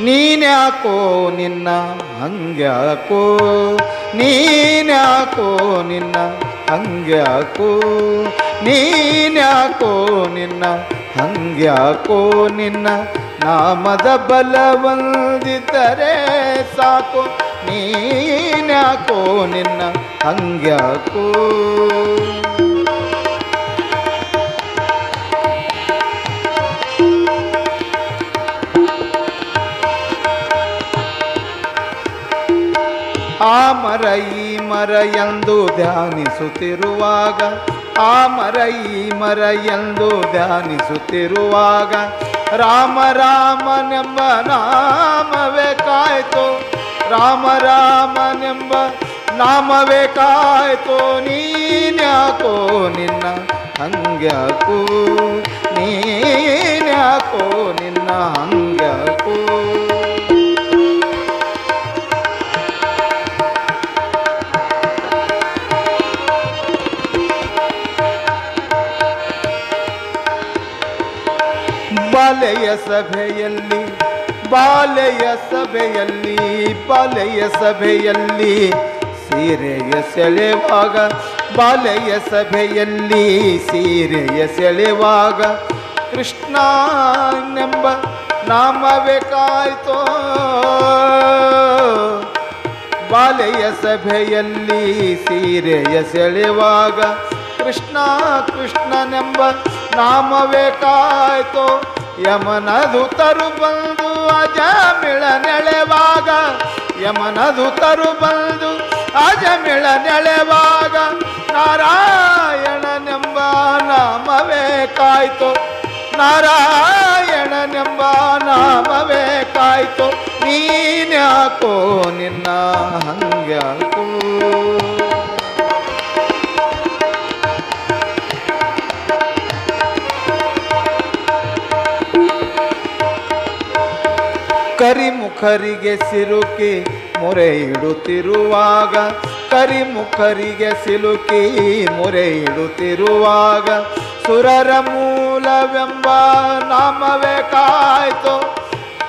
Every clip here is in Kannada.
ನೀನ್ಯಾಕೋ ನಿನ್ನ ಹಂಗ್ಯಾಕೋ ನೀನ್ಯಾಕೋ ನಿನ್ನ ಹಂಗ್ಯಾಕೋ ನೀನ್ಯಾಕೋ ನಿನ್ನ ಹಂಗ್ಯಾಕೋ ನಿನ್ನ ನಾಮದ ಬಲವಂದಿದ್ದರೆ ಸಾಕು. ನೀನ್ಯಾಕೋ ನಿನ್ನ ಹಂಗ್ಯಾಕೋ ಆ ಮರ ಈ ಮರ ಎಂದು ಧ್ಯಾನಿಸುತ್ತಿರುವಾಗ, ಆ ಮರ ಈ ಮರ ಎಂದು ಧ್ಯಾನಿಸುತ್ತಿರುವಾಗ, ರಾಮ ರಾಮನೆಂಬ ನಾಮವೇ ಕಾಯ್ತು, ರಾಮ ರಾಮನೆಂಬ ನಾಮವೇ ಕಾಯ್ತು, ನೀನ್ಯಾಕೋ ನಿನ್ನ ಹಂಗ್ಯಾಕೋ? ಬಾಲೆಯ ಸಭೆಯಲ್ಲಿ ಬಾಲೆಯ ಸಭೆಯಲ್ಲಿ ಬಾಲೆಯ ಸಭೆಯಲ್ಲಿ ಸೀರೆಯ ಸೆಳೆವಾಗ, ಬಾಲೆಯ ಸಭೆಯಲ್ಲಿ ಸೀರೆಯ ಸೆಳೆವಾಗ ಕೃಷ್ಣನೆಂಬ ನಾಮವೇ ಕಾಯ್ತೋ. ಬಾಲೆಯ ಸಭೆಯಲ್ಲಿ ಸೀರೆಯ ಸೆಳೆವಾಗ ಕೃಷ್ಣ ಕೃಷ್ಣನೆಂಬ ನಾಮವೇ ಕಾಯ್ತು ಯಮನದುತರು ಬಂದು ಅಜಮಿಳ ನೆಳೆವಾಗ. ಯಮನದುತರು ಬಂದು ಅಜಮಿಳ ನೆಳೆವಾಗ. ನಾರಾಯಣನೆಂಬ ನಾಮವೇ ಕಾಯ್ತು ನಾರಾಯಣನೆಂಬ ನಾಮವೇ ಕಾಯ್ತು ನೀನ್ಯಾಕೋ ನಿನ್ನ ಹಂಗ್ಯಾಕೋ. ಕರಿಮುಖರಿಗೆ ಸಿಲುಕಿ ಮೊರೆ ಇಡುತ್ತಿರುವಾಗ ಕರಿಮುಖರಿಗೆ ಸಿಲುಕಿ ಮೊರೆ ಇಡುತ್ತಿರುವಾಗ ಸುರರ ಮೂಲವೆಂಬ ನಾಮವೇ ಕಾಯ್ತು.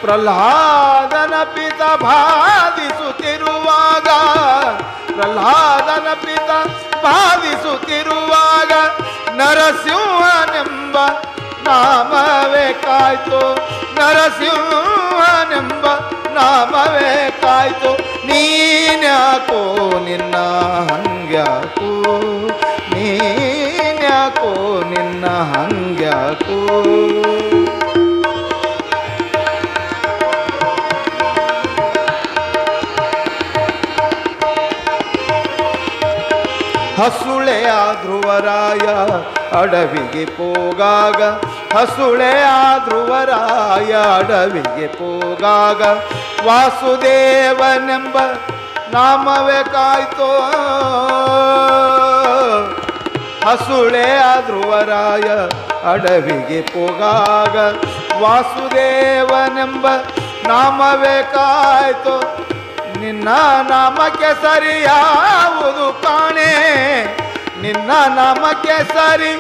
ಪ್ರಹ್ಲಾದನ ಪಿತ ಬಾಧಿಸುತ್ತಿರುವಾಗ, ಪ್ರಹ್ಲಾದನ ಪಿತ ಬಾಧಿಸುತ್ತಿರುವಾಗ, ನರಸಿಂಹನೆಂಬ ನಾಮವೇ ಕಾಯ್ತು. ನರಸಿಂಹನೆಂಬ ನಾಮವೇ ಕಾಯ್ತು ನೀನ್ಯಾಕೋ ನಿನ್ನ ಹಂಗ್ಯಾಕೋ? ನೀನ್ಯಾಕೋ ನಿನ್ನ ಹಂಗ್ಯಾಕೋ? ಹಸುಳೆಯ ಧ್ರುವರಾಯ ಅಡವಿಗೆ ಪೋಗಾಗ. ಹಸುಳೆಯ ಧ್ರುವರಾಯ ಅಡವಿಗೆ ಪೋಗಾಗ. ವಾಸುದೇವನೆಂಬ ನಾಮವೇ ಕಾಯ್ತೋ. ಹಸುಳೆ ಧ್ರುವರಾಯ ಅಡವಿಗೆ ಪೋಗಾಗ. ವಾಸುದೇವನೆಂಬ ನಾಮವೇ ಕಾಯ್ತು. ನಿನ್ನ ನಾಮಕ್ಕೆ ಸರಿ ಯಾವುದು ಕಾಣೆ. ನಿನ್ನ ನಾಮಕ್ಕೆ ಸರಿ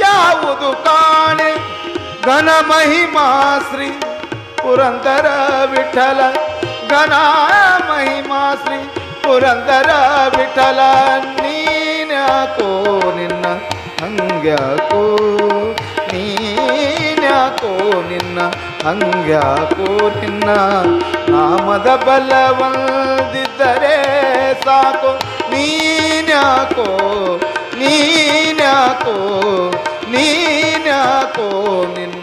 ಯಾವುದು ಕಾಣೆ. ಘನ ಮಹಿಮಾ ಶ್ರೀ ಪುರಂದರ ವಿಠಲ ಘನ ಮಹಿಮಾ ಶ್ರೀ ಪುರಂದರ ವಿಠಲ ನೀನ್ಯಾಕೋ ನಿನ್ನ ಹಂಗ್ಯಾಕೋ ನೀನ್ಯಾಕೋ ನಿನ್ನ ಹಂಗ್ಯಾಕೋ ನಿನ್ನ ನಾಮದ ಬಲವಂದಿದ್ದರೆ ಸಾಕು. ನೀನ್ಯಾಕೋ ನೀನ್ಯಾಕೋ ನೀನ್ಯಾಕೋ ನಿನ್ನ